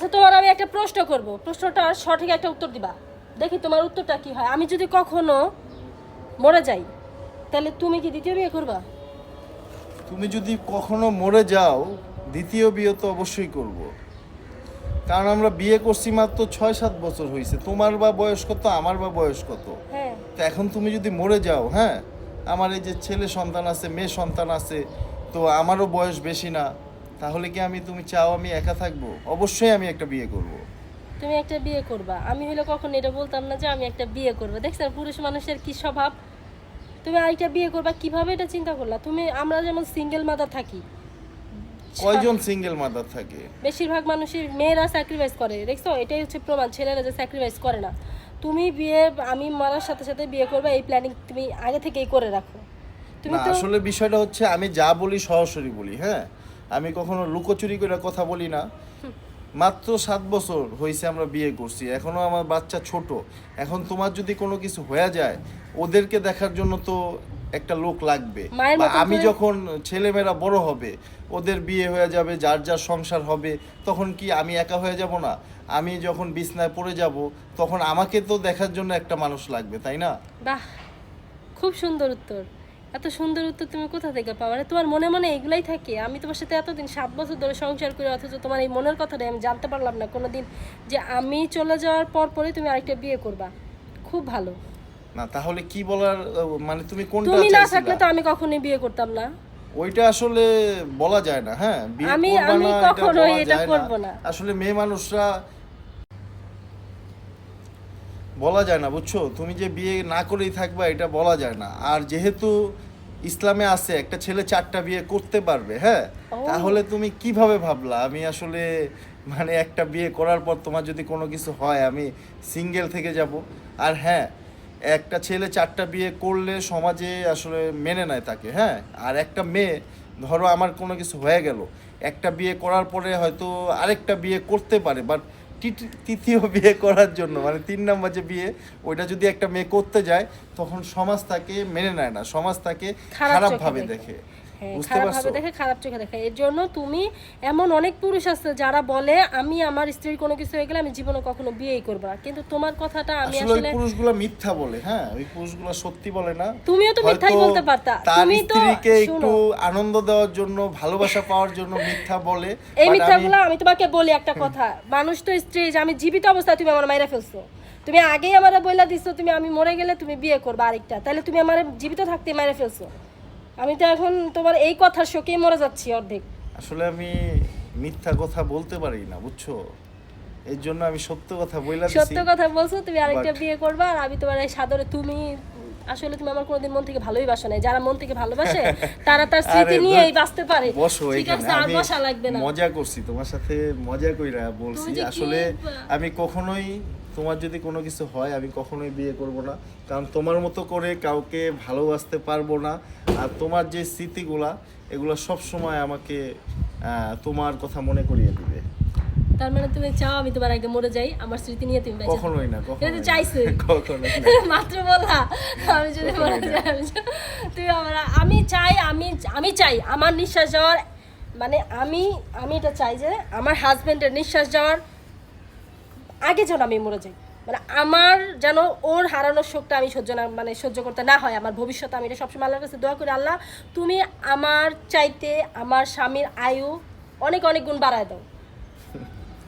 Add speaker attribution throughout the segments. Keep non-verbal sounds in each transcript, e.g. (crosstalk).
Speaker 1: আচ্ছা তোমার আমি একটা প্রশ্ন করব। প্রশ্নটা সঠিক একটা উত্তর দিবা। দেখি তোমার উত্তরটা কি হয়। আমি যদি কখনো মরে যাই তাহলে তুমি কি দ্বিতীয় বিয়ে করবা?
Speaker 2: তুমি যদি কখনো মরে যাও দ্বিতীয় বিয়ে তো অবশ্যই করব। কারণ আমরা বিয়ে করছি মাত্র ছয় সাত বছর হয়েছে তোমার বা বয়স কত আমার বা বয়স কত?
Speaker 1: হ্যাঁ।
Speaker 2: তো এখন তুমি যদি মরে যাও হ্যাঁ? আমার এই যে ছেলে সন্তান আছে মেয়ে সন্তান আছে তো আমারও বয়স বেশি না। তাহলে কি আমি তুমি চাও আমি একা থাকব? অবশ্যই আমি একটা বিয়ে করব।
Speaker 1: তুমি একটা বিয়ে করবা। আমি হলে কখনো এটা বলতাম না যে আমি একটা বিয়ে করব। দেখছ পুরুষ মানুষের কি স্বভাব? তুমি আরেকটা বিয়ে করবা কীভাবে এটা চিন্তা করলা? তুমি আমরা যেমন সিঙ্গেল মাদার থাকি।
Speaker 2: কয়জন সিঙ্গেল মাদার থাকে?
Speaker 1: বেশিরভাগ মানুষের মেয়েরা স্যাক্রিফাইস করে। দেখছ এটাই হচ্ছে প্রমাণ। ছেলেরা যে স্যাক্রিফাইস করে না। তুমি বিয়ে আমি মারার সাথে সাথে বিয়ে করবে এই প্ল্যানিং তুমি আগে থেকেই করে রাখো। তুমি তো
Speaker 2: আসলে বিষয়টা হচ্ছে আমি যা বলি সরাসরি বলি হ্যাঁ? আমি কখনো লুকোচুরি করে কথা বলি না। মাত্র সাত বছর হয়েছে আমরা বিয়ে করছি এখনও আমার বাচ্চা ছোট। এখন তোমার যদি কোনো কিছু হয়ে যায় ওদেরকে দেখার জন্য তো একটা লোক লাগবে। বা আমি যখন ছেলেমেয়েরা বড় হবে ওদের বিয়ে হয়ে যাবে যার যার সংসার হবে তখন কি আমি একা হয়ে যাব না? আমি যখন বিছনায় পড়ে যাব তখন আমাকে তো দেখার জন্য একটা মানুষ লাগবে তাই না?
Speaker 1: বাহ খুব সুন্দর উত্তর। এত সুন্দর উত্তর তুমি কোথা থেকে পাও? মানে তোমার মনে মনে এগুলাই থাকে। আমি তোমার সাথে এতদিন সাত বছর ধরে সংসার করে অথচ তোমার এই মনের কথাটাই আমি জানতে পারলাম না কোনোদিন যে আমি চলে যাওয়ার পর পরে তুমি আরেকটা বিয়ে করবা। খুব ভালো।
Speaker 2: না তাহলে কি বলার মানে তুমি কোনটা
Speaker 1: তুমি না থাকলে তো আমি কখনোই বিয়ে করতাম না।
Speaker 2: ওইটা আসলে বলা যায় না হ্যাঁ? বিয়ে
Speaker 1: আমি- আমি
Speaker 2: না, এটা
Speaker 1: করব না।
Speaker 2: আসলে মেয়ে মানুষরা বলা যায় না বুঝছ? তুমি যে বিয়ে না করেই থাকবা এটা বলা যায় না। আর যেহেতু ইসলামে আছে একটা ছেলে চারটা বিয়ে করতে পারবে হ্যাঁ? তাহলে তুমি কীভাবে ভাবলা? আমি আসলে মানে একটা বিয়ে করার পর তোমার যদি কোনো কিছু হয় আমি সিঙ্গেল থেকে যাব। আর হ্যাঁ একটা ছেলে চারটা বিয়ে করলে সমাজে আসলে মেনে নেয় তাকে হ্যাঁ? আর একটা মেয়ে ধরো আমার কোনো কিছু হয়ে গেল একটা বিয়ে করার পরে হয়তো আরেকটা বিয়ে করতে পারে বাট তৃতীয় বিয়ে করার জন্য মানে তিন নম্বর যে বিয়ে ওইটা যদি একটা মেয়ে করতে যায় তখন সমাজ তাকে মেনে নেয় না সমাজ তাকে
Speaker 1: খারাপ
Speaker 2: খারাপ ভাবে
Speaker 1: দেখে। হ্যাঁ
Speaker 2: বুঝতে
Speaker 1: খারাপ
Speaker 2: পারছ?
Speaker 1: ভাবে দেখে খারাপ চোখে দেখে। এর জন্য তুমি এমন অনেক পুরুষ আছে যারা বলে আমি আমার স্ত্রীর কোনো কিছু হয়ে গেলে আমি জীবনে কখনো বিয়েই করব না। কিন্তু তোমার কথাটা আমি
Speaker 2: আসলে পুরুষগুলো মিথ্যা বলে হ্যাঁ? ওই পুরুষগুলো সত্যি বলে না।
Speaker 1: তুমিও তো মিথ্যাই বলতে পারতা। তুমি তো
Speaker 2: স্ত্রীকে একটু আনন্দ দেওয়ার জন্য ভালোবাসা পাওয়ার জন্য মিথ্যা বলে
Speaker 1: এই মিথ্যাগুলো
Speaker 2: আমি
Speaker 1: তোমাকে বলি একটা কথা। মানুষ তো স্ত্রী যে আমি জীবিত অবস্থায় তুমি আমার মাইরা ফেলছো। তুমি আগেই আমার বইলা দিছো তুমি আমি মরে গেলে তুমি বিয়ে করবে আরেকটা। তাহলে তুমি আমার জীবিত থাকতে মাইরা ফেলছো। আমি তো এখন তোমার এই কথার শোকেই মরে যাচ্ছি অর্ধেক।
Speaker 2: আসলে আমি মিথ্যা কথা বলতে পারি না বুঝছ? এর জন্য আমি সত্য কথা দিছি
Speaker 1: সত্য কথা বলছো তুমি আরেকটা বিয়ে করবা আর আমি তোমার এই সাদরে তুমি আসলে তুমি আমার কোনোদিন মন থেকে ভালোই বাসো নাই। যারা মন থেকে ভালোবাসে (laughs) তারা তার স্মৃতি নিয়েই
Speaker 2: বস-
Speaker 1: বাঁচতে পারে।
Speaker 2: বসো
Speaker 1: ঠিক আছে আর বসা লাগবে না।
Speaker 2: মজা করছি তোমার সাথে মজা কইরা বলছি। আসলে আমি কখনোই তোমার যদি কোনো কিছু হয় আমি কখনোই বিয়ে করব না। কারণ তোমার মতো করে কাউকে ভালোবাসতে পারব না। আর তোমার যে স্মৃতিগুলা এগুলো সব সময় আমাকে তোমার কথা মনে করিয়ে দিবে।
Speaker 1: তার মানে তুমি চাও আমি তোমার আগে মরে যাই আমার স্মৃতি নিয়ে তুমি বেঁচে
Speaker 2: কখনোই না
Speaker 1: এটা তো। চাইছে। (laughs) (laughs) মাত্র বললা আমি যদি মরে যাই তুমি আমার আমি চাই আমি আমি চাই আমার নিঃশ্বাস যাওয়ার মানে আমি আমি এটা চাই যে আমার হাজবেন্ডের নিঃশ্বাস যাওয়ার আগে যেন আমি মরে যাই। মানে আমার যেন ওর হারানোর শোকটা আমি সহ্য না মানে সহ্য করতে না হয় আমার ভবিষ্যতে আমি এটা সবসময় আল্লাহর কাছে দোয়া করি আল্লাহ তুমি আমার চাইতে আমার স্বামীর আয়ু অনেক অনেক গুণ বাড়ায় দাও।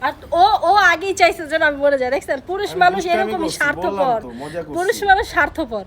Speaker 1: আর ও ও আগেই চাইছে যেন আমি মরে যাই। দেখছেন? পুরুষ মানুষ এরকমই স্বার্থপর। পুরুষ মানুষ স্বার্থপর।